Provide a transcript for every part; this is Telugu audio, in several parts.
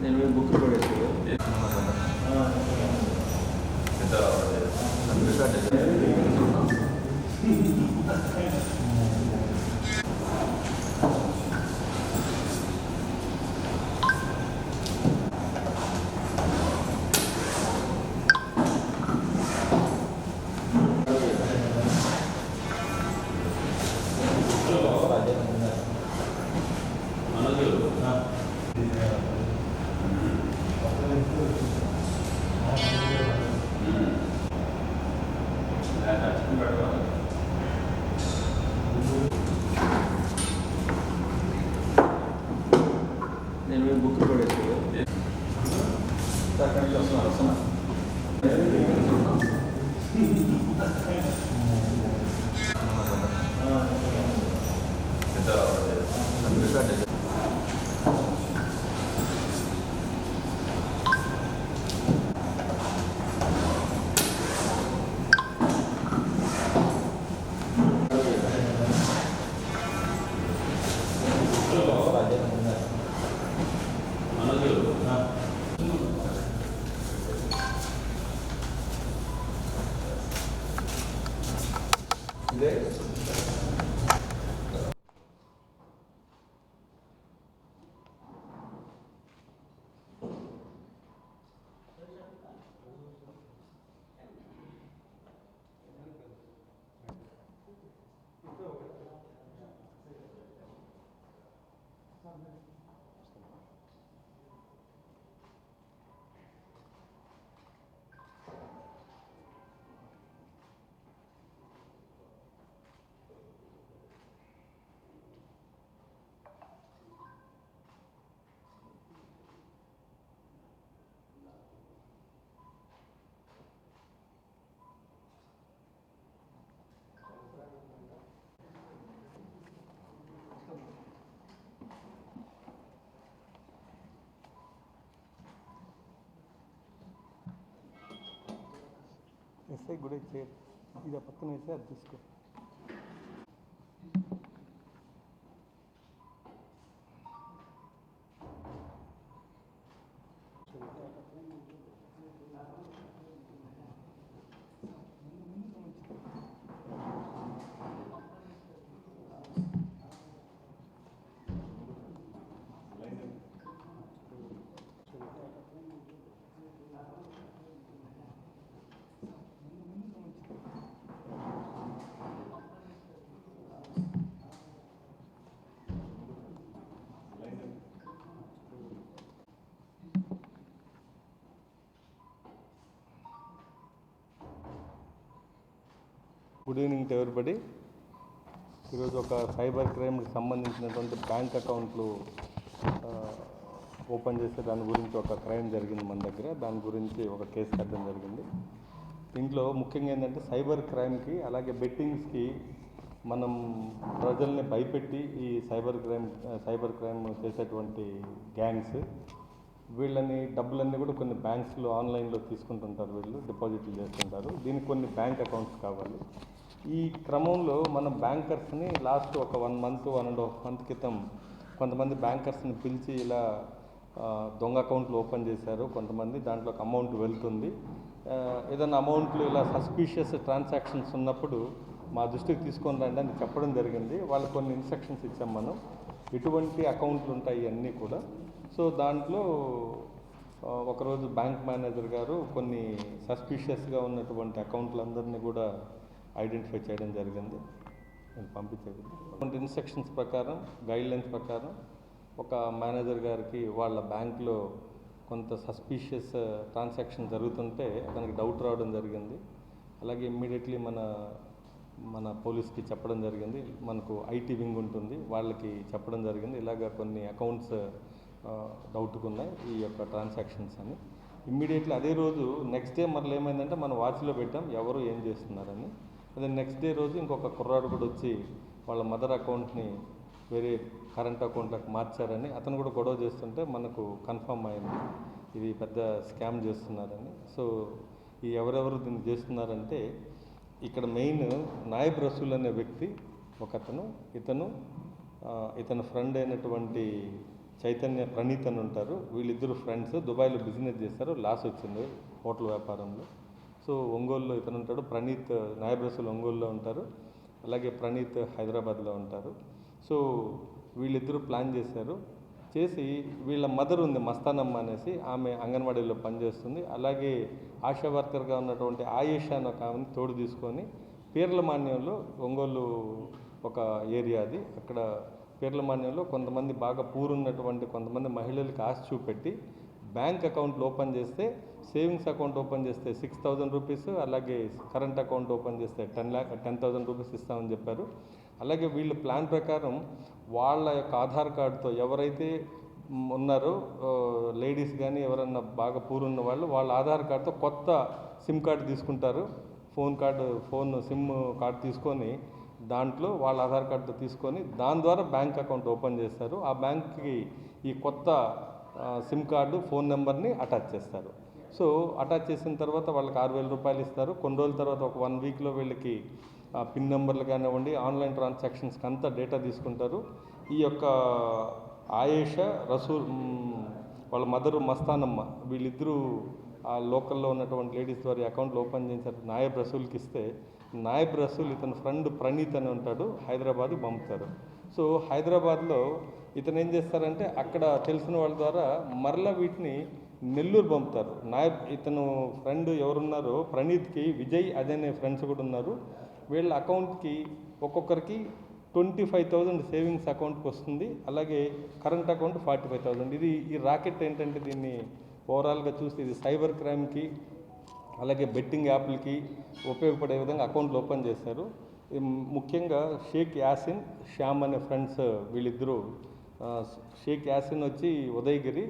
నేను మీరు బుక్ పడేసి నేను మీరు బుక్ పడేసి అక్కడి నుంచి వస్తున్నారు వస్తున్నారు ఇదే ఎస్ఐ కూడా ఇచ్చేది ఇది ఆ పక్కన వేసి అది తీసుకో. Good evening to everybody. ఈరోజు ఒక సైబర్ క్రైమ్కి సంబంధించినటువంటి బ్యాంక్ అకౌంట్లు ఓపెన్ చేసే దాని గురించి ఒక క్రైమ్ జరిగింది మన దగ్గర. దాని గురించి ఒక కేసు కట్టడం జరిగింది. దీంట్లో ముఖ్యంగా ఏంటంటే సైబర్ క్రైమ్కి అలాగే బెట్టింగ్స్కి మనం ప్రజల్ని భయపెట్టి ఈ సైబర్ క్రైమ్ సైబర్ క్రైమ్ చేసేటువంటి గ్యాంగ్స్ వీళ్ళని డబ్బులన్నీ కూడా కొన్ని బ్యాంక్స్లో ఆన్లైన్లో తీసుకుంటుంటారు వీళ్ళు డిపాజిట్లు చేస్తుంటారు. దీనికి కొన్ని బ్యాంక్ అకౌంట్స్ కావాలి. ఈ క్రమంలో మనం బ్యాంకర్స్ని లాస్ట్ ఒక one month one and half month క్రితం కొంతమంది బ్యాంకర్స్ని పిలిచి ఇలా దొంగ అకౌంట్లు ఓపెన్ చేశారు. కొంతమంది దాంట్లో ఒక అమౌంట్ వెళ్తుంది. ఏదైనా అమౌంట్లు ఇలా సస్పీషియస్ ట్రాన్సాక్షన్స్ ఉన్నప్పుడు మా దృష్టికి తీసుకొని రండి అని చెప్పడం జరిగింది. వాళ్ళు కొన్ని ఇన్స్ట్రక్షన్స్ ఇచ్చాం మనం. ఎటువంటి అకౌంట్లు ఉంటాయి అన్నీ కూడా. సో దాంట్లో ఒకరోజు బ్యాంక్ మేనేజర్ గారు కొన్ని సస్పీషియస్గా ఉన్నటువంటి అకౌంట్లందరినీ కూడా ఐడెంటిఫై చేయడం జరిగింది. నేను పంపించేది. ఇన్స్ట్రక్షన్స్ ప్రకారం గైడ్లైన్స్ ప్రకారం ఒక మేనేజర్ గారికి వాళ్ళ బ్యాంక్లో కొంత సస్పీషియస్ ట్రాన్సాక్షన్ జరుగుతుంటే అతనికి డౌట్ రావడం జరిగింది. అలాగే ఇమ్మీడియట్లీ మన మన పోలీస్కి చెప్పడం జరిగింది. మనకు ఐటీ వింగ్ ఉంటుంది. వాళ్ళకి చెప్పడం జరిగింది. ఇలాగ కొన్ని అకౌంట్స్ డౌట్గా ఉన్నాయి ఈ యొక్క ట్రాన్సాక్షన్స్ అని. ఇమ్మీడియట్లీ అదే రోజు నెక్స్ట్ డే మరలా ఏమైందంటే మనం వాచ్లో పెట్టాం ఎవరు ఏం చేస్తున్నారని. అదే నెక్స్ట్ డే రోజు ఇంకొక కుర్రాడు కూడా వచ్చి వాళ్ళ మదర్ అకౌంట్ని వేరే కరెంట్ అకౌంట్లకు మార్చారని అతను కూడా గొడవ చేస్తుంటే మనకు కన్ఫర్మ్ అయింది ఇది పెద్ద స్కామ్ చేస్తున్నారని. సో ఈ ఎవరెవరు దీన్ని చేస్తున్నారంటే ఇక్కడ మెయిన్ నాయబ్ రసూల్ అనే వ్యక్తి ఒక అతను ఇతను ఆ, ఇతని ఫ్రెండ్ అయినటువంటి చైతన్య ప్రణీత్ అని ఉంటారు. వీళ్ళిద్దరు ఫ్రెండ్స్ దుబాయ్లో బిజినెస్ చేస్తారు. లాస్ వచ్చింది హోటల్ వ్యాపారంలో. సో ఒంగోలులో ఇతను ఉంటాడు. ప్రణీత్ నాయబ్రసులు ఒంగోలులో ఉంటారు. అలాగే ప్రణీత్ హైదరాబాద్లో ఉంటారు. సో వీళ్ళిద్దరూ ప్లాన్ చేశారు. చేసి వీళ్ళ మదర్ ఉంది మస్తానమ్మ అనేసి ఆమె అంగన్వాడీలో పనిచేస్తుంది. అలాగే ఆశా వర్కర్గా ఉన్నటువంటి ఆయేషా అని ఒక ఆమెను తోడు తీసుకొని పీర్ల మాన్యంలో ఒంగోలు ఒక ఏరియా అది అక్కడ పీర్ల మాన్యంలో కొంతమంది బాగా పూరున్నటువంటి కొంతమంది మహిళలకు ఆశ చూపెట్టి బ్యాంక్ అకౌంట్లు ఓపెన్ చేస్తే సేవింగ్స్ అకౌంట్ ఓపెన్ చేస్తే సిక్స్ థౌజండ్ రూపీస్ అలాగే కరెంట్ అకౌంట్ ఓపెన్ చేస్తే ten lakh ten thousand rupees ఇస్తామని చెప్పారు. అలాగే వీళ్ళ ప్లాన్ ప్రకారం వాళ్ళ యొక్క ఆధార్ కార్డుతో ఎవరైతే ఉన్నారో లేడీస్ కానీ ఎవరన్నా బాగా పూరున్న వాళ్ళు వాళ్ళ ఆధార్ కార్డుతో కొత్త సిమ్ కార్డు తీసుకుంటారు. Phone card phone sim card తీసుకొని దాంట్లో వాళ్ళ ఆధార్ కార్డుతో తీసుకొని దాని ద్వారా బ్యాంక్ అకౌంట్ ఓపెన్ చేస్తారు. ఆ బ్యాంక్కి ఈ కొత్త సిమ్ కార్డు ఫోన్ నెంబర్ని అటాచ్ చేస్తారు. సో అటాచ్ చేసిన తర్వాత వాళ్ళకి ఆరు వేల రూపాయలు ఇస్తారు. కొన్ని రోజుల తర్వాత ఒక వన్ వీక్లో వీళ్ళకి పిన్ నెంబర్లు కానివ్వండి ఆన్లైన్ ట్రాన్సాక్షన్స్కి అంతా డేటా తీసుకుంటారు. ఈ యొక్క ఆయేష రసూల్ వాళ్ళ మదరు మస్తానమ్మ వీళ్ళిద్దరూ ఆ లోకల్లో ఉన్నటువంటి లేడీస్ ద్వారా అకౌంట్లు ఓపెన్ చేశారు నాయబ్ రసూల్కి ఇస్తే నాయబ్ రసూల్ ఇతని ఫ్రెండ్ ప్రణీత్ అని ఉంటాడు హైదరాబాద్కి పంపుతారు. సో హైదరాబాద్లో ఇతను ఏం చేస్తారంటే అక్కడ తెలిసిన వాళ్ళ ద్వారా మరలా వీటిని నెల్లూరు పంపుతారు. నాయబ్ ఇతను ఫ్రెండ్ ఎవరున్నారో ప్రణీత్కి విజయ్ అదనే ఫ్రెండ్స్ కూడా ఉన్నారు. వీళ్ళ అకౌంట్కి ఒక్కొక్కరికి ట్వంటీ ఫైవ్ థౌజండ్ సేవింగ్స్ అకౌంట్కి వస్తుంది. అలాగే current account forty five thousand. ఇది ఈ రాకెట్ ఏంటంటే దీన్ని ఓవరాల్గా చూస్తే ఇది సైబర్ క్రైమ్కి అలాగే బెట్టింగ్ యాప్లకి ఉపయోగపడే విధంగా అకౌంట్లు ఓపెన్ చేశారు. ముఖ్యంగా షేక్ యాసిన్ శ్యామ్ అనే ఫ్రెండ్స్ వీళ్ళిద్దరూ షేక్ యాసిన్ వచ్చి ఉదయగిరి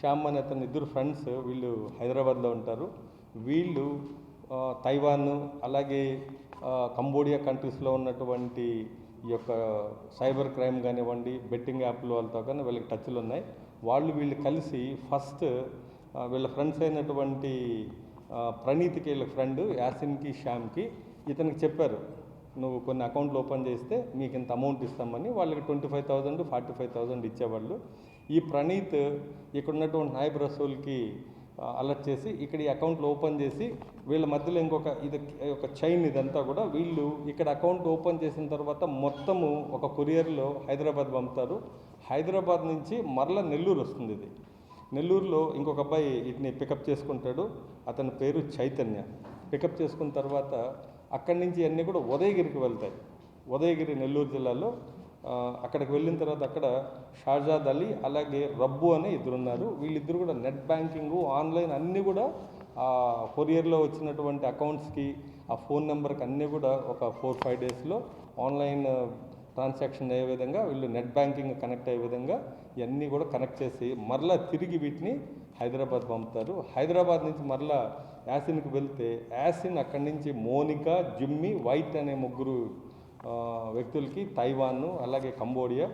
శ్యామ్ అనే అతని ఇద్దరు ఫ్రెండ్స్ వీళ్ళు హైదరాబాద్లో ఉంటారు. వీళ్ళు తైవాన్ అలాగే కంబోడియా కంట్రీస్లో ఉన్నటువంటి ఈ యొక్క సైబర్ క్రైమ్ కానివ్వండి బెట్టింగ్ యాప్ల వాళ్ళతో కానీ వీళ్ళకి టచ్లు ఉన్నాయి. వాళ్ళు వీళ్ళు కలిసి ఫస్ట్ వీళ్ళ ఫ్రెండ్స్ అయినటువంటి ప్రణీత్కి వీళ్ళ ఫ్రెండ్ యాసిన్కి శ్యామ్కి ఇతనికి చెప్పారు నువ్వు కొన్ని అకౌంట్లు ఓపెన్ చేస్తే మీకు ఇంత అమౌంట్ ఇస్తామని వాళ్ళకి twenty five thousand forty five thousand ఇచ్చేవాళ్ళు. ఈ ప్రణీత్ ఇక్కడ ఉన్నటువంటి నాయబ్ రసూల్కి అలర్ట్ చేసి ఇక్కడ ఈ అకౌంట్లు ఓపెన్ చేసి వీళ్ళ మధ్యలో ఇంకొక ఇది ఒక చైన్ ఇదంతా కూడా వీళ్ళు ఇక్కడ అకౌంట్ ఓపెన్ చేసిన తర్వాత మొత్తము ఒక కొరియర్లో హైదరాబాద్ పంపుతారు. హైదరాబాద్ నుంచి మరల నెల్లూరు వస్తుంది ఇది. నెల్లూరులో ఇంకొక అబ్బాయి వీటిని పికప్ చేసుకుంటాడు. అతని పేరు చైతన్య. పికప్ చేసుకున్న తర్వాత అక్కడి నుంచి అన్నీ కూడా ఉదయగిరికి వెళ్తాయి. ఉదయగిరి నెల్లూరు జిల్లాలో అక్కడికి వెళ్ళిన తర్వాత అక్కడ షాజాద్ అలీ అలాగే రబ్బు అనే ఇద్దరు ఉన్నారు వీళ్ళిద్దరు కూడా నెట్ బ్యాంకింగ్ ఆన్లైన్ అన్నీ కూడా ఆ కొరియర్లో వచ్చినటువంటి అకౌంట్స్కి ఆ ఫోన్ నెంబర్కి అన్నీ కూడా ఒక ఫోర్ ఫైవ్ డేస్లో ఆన్లైన్ ట్రాన్సాక్షన్ అయ్యే విధంగా వీళ్ళు నెట్ బ్యాంకింగ్ కనెక్ట్ అయ్యే విధంగా ఇవన్నీ కూడా కనెక్ట్ చేసి మరలా తిరిగి వీటిని హైదరాబాద్ పంపుతారు. హైదరాబాద్ నుంచి మరలా యాసిన్కి వెళ్తే యాసిన్ అక్కడి నుంచి మోనికా జిమ్మి వైట్ అనే ముగ్గురు వ్యక్తులకి తైవాన్ అలాగే కంబోడియా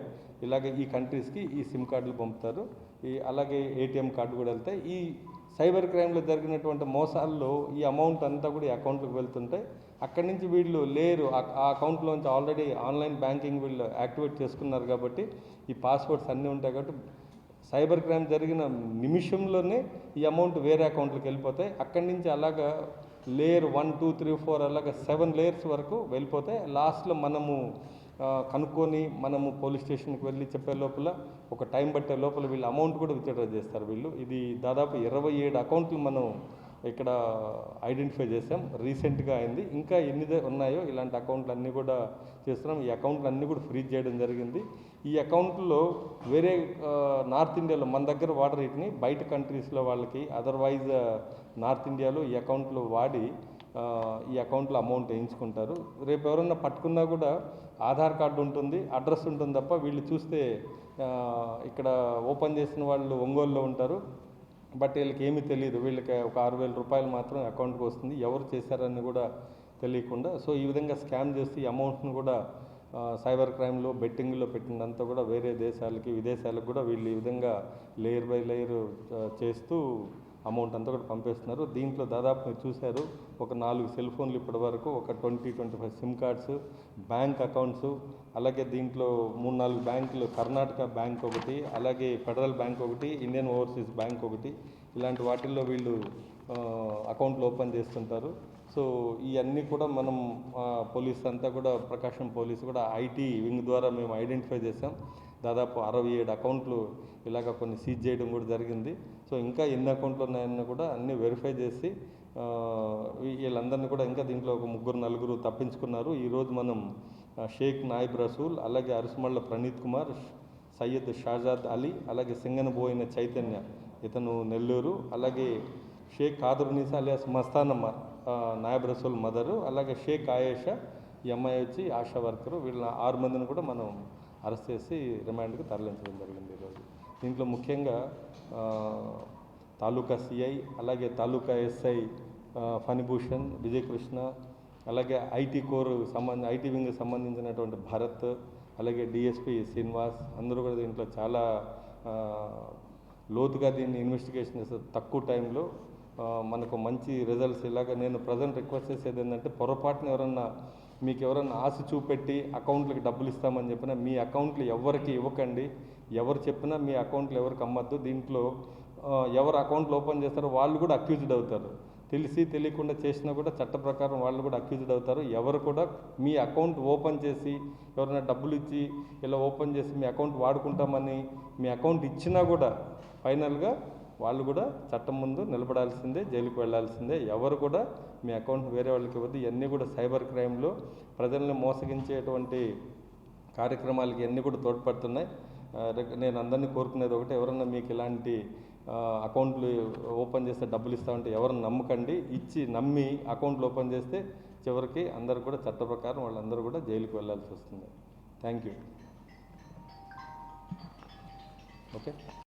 ఇలాగే ఈ కంట్రీస్కి ఈ సిమ్ కార్డులు పంపుతారు. ఈ అలాగే ఏటీఎం కార్డు కూడా వెళ్తాయి. ఈ సైబర్ క్రైమ్లో జరిగినటువంటి మోసాల్లో ఈ అమౌంట్ అంతా కూడా ఈ అకౌంట్లకు వెళ్తుంటాయి అక్కడి నుంచి వీళ్ళు లేరు. ఆ అకౌంట్లోంచి ఆల్రెడీ ఆన్లైన్ బ్యాంకింగ్ వీళ్ళు యాక్టివేట్ చేసుకున్నారు కాబట్టి ఈ పాస్వర్డ్స్ అన్నీ ఉంటాయి కాబట్టి సైబర్ క్రైమ్ జరిగిన నిమిషంలోనే ఈ అమౌంట్ వేరే అకౌంట్లోకి వెళ్ళిపోతాయి. అక్కడి నుంచి అలాగా layer one two three four అలాగ సెవెన్ లేయర్స్ వరకు వెళ్ళిపోతాయి. లాస్ట్లో మనము కనుక్కొని మనము పోలీస్ స్టేషన్కి వెళ్ళి చెప్పే లోపల ఒక టైం పట్టే లోపల వీళ్ళు అమౌంట్ కూడా విత్డ్రా చేస్తారు వీళ్ళు. ఇది దాదాపు ఇరవై ఏడు అకౌంట్లు మనం ఇక్కడ ఐడెంటిఫై చేసాం రీసెంట్గా అయింది. ఇంకా ఎన్ని ఉన్నాయో ఇలాంటి అకౌంట్లు అన్నీ కూడా చేస్తున్నాం. ఈ అకౌంట్లు అన్నీ కూడా ఫ్రీజ్ చేయడం జరిగింది. ఈ అకౌంట్లో వేరే నార్త్ ఇండియాలో మన దగ్గర వాటర్ వీటిని. బయట కంట్రీస్లో వాళ్ళకి. అదర్వైజ్ నార్త్ ఇండియాలో ఈ అకౌంట్లు వాడి ఈ అకౌంట్లో అమౌంట్ వేయించుకుంటారు. రేపు ఎవరన్నా పట్టుకున్నా కూడా ఆధార్ కార్డు ఉంటుంది అడ్రస్ ఉంటుంది తప్ప వీళ్ళు చూస్తే ఇక్కడ ఓపెన్ చేసిన వాళ్ళు ఒంగోలులో ఉంటారు. బట్ వీళ్ళకి ఏమీ తెలియదు. వీళ్ళకి ఒక ఆరు వేల రూపాయలు మాత్రం అకౌంట్కి వస్తుంది. ఎవరు చేశారని కూడా తెలియకుండా సో ఈ విధంగా స్కామ్ చేసి అమౌంట్ను కూడా సైబర్ క్రైమ్లో బెట్టింగ్లో పెట్టినంతా కూడా వేరే దేశాలకి విదేశాలకు కూడా వీళ్ళు ఈ విధంగా లేయర్ బై లేయర్ చేస్తూ అమౌంట్ అంతా కూడా పంపేస్తున్నారు. దీంట్లో దాదాపు మీరు చూశారు ఒక నాలుగు సెల్ ఫోన్లు ఇప్పటి వరకు ఒక twenty twenty five sim cards bank accounts అలాగే దీంట్లో మూడు నాలుగు బ్యాంకులు కర్ణాటక బ్యాంక్ ఒకటి అలాగే ఫెడరల్ బ్యాంక్ ఒకటి ఇండియన్ ఓవర్సీస్ బ్యాంక్ ఒకటి ఇలాంటి వాటిల్లో వీళ్ళు అకౌంట్లు ఓపెన్ చేస్తుంటారు. సో ఇవన్నీ కూడా మనం పోలీస్ అంతా కూడా ప్రకాశం పోలీస్ కూడా ఐటీ వింగ్ ద్వారా మేము ఐడెంటిఫై చేసాం దాదాపు అరవై ఏడు అకౌంట్లు ఇలాగ కొన్ని సీజ్ చేయడం కూడా జరిగింది. సో ఇంకా ఎన్ని అకౌంట్లు ఉన్నాయని కూడా అన్నీ వెరిఫై చేసి వీళ్ళందరినీ కూడా ఇంకా దీంట్లో ఒక ముగ్గురు నలుగురు తప్పించుకున్నారు. ఈరోజు మనం షేక్ నాయిబ్ రసూల్ అలాగే అరుసుమళ్ళ ప్రణీత్ కుమార్ సయ్యద్ షాజాద్ అలీ అలాగే సింగనబోయిన చైతన్య ఇతను నెల్లూరు అలాగే షేక్ కాదరునీసా అలియాస్ మస్తానమ్మ నాయబ్ రసూల్ మదరు అలాగే షేక్ ఆయేషా ఈ అమ్మాయి వచ్చి ఆశా వర్కరు వీళ్ళ ఆరు మందిని కూడా మనం అరెస్ట్ చేసి రిమాండ్కి తరలించడం జరిగింది ఈరోజు. దీంట్లో ముఖ్యంగా తాలూకా సిఐ అలాగే తాలూకా ఎస్ఐ ఫణిభూషణ్ విజయకృష్ణ అలాగే ఐటీ కోర్ సంబంధ ఐటీ వింగ్ సంబంధించినటువంటి భరత్ అలాగే డిఎస్పి శ్రీనివాస్ అందరూ కూడా దీంట్లో చాలా లోతుగా దీన్ని ఇన్వెస్టిగేషన్ చేస్తారు తక్కువ టైంలో మనకు మంచి రిజల్ట్స్ ఇలాగ నేను ప్రజెంట్ రిక్వెస్ట్ చేసేది ఏంటంటే పొరపాటున ఎవరన్నా మీకు ఎవరైనా ఆశ చూపెట్టి అకౌంట్లకి డబ్బులు ఇస్తామని చెప్పినా మీ అకౌంట్లు ఎవరికి ఇవ్వకండి. ఎవరు చెప్పినా మీ అకౌంట్లు ఎవరికి అమ్మద్దు. దీంట్లో ఎవరు అకౌంట్లు ఓపెన్ చేస్తారో వాళ్ళు కూడా అక్యూజ్డ్ అవుతారు. తెలిసి తెలియకుండా చేసినా కూడా చట్ట ప్రకారం వాళ్ళు కూడా అక్యూజ్డ్ అవుతారు. ఎవరు కూడా మీ అకౌంట్ ఓపెన్ చేసి ఎవరైనా డబ్బులు ఇచ్చి ఇలా ఓపెన్ చేసి మీ అకౌంట్ వాడుకుంటామని మీ అకౌంట్ ఇచ్చినా కూడా ఫైనల్గా వాళ్ళు కూడా చట్టం ముందు నిలబడాల్సిందే జైలుకు వెళ్ళాల్సిందే ఎవరు కూడా మీ అకౌంట్ వేరే వాళ్ళకి ఇవ్వద్దు. ఇవన్నీ కూడా సైబర్ క్రైమ్లు. ప్రజల్ని మోసగించేటువంటి కార్యక్రమాలకి అన్నీ కూడా తోడ్పడుతున్నాయి. నేను అందరినీ కోరుకునేది ఒకటి ఎవరన్నా మీకు ఇలాంటి అకౌంట్లు ఓపెన్ చేస్తే డబ్బులు ఇస్తామంటే ఎవరిని నమ్మకండి. ఇచ్చి నమ్మి అకౌంట్లు ఓపెన్ చేస్తే చివరికి అందరూ కూడా చట్ట ప్రకారం వాళ్ళందరూ కూడా జైలుకి వెళ్ళాల్సి వస్తుంది. Thank you. ఓకే.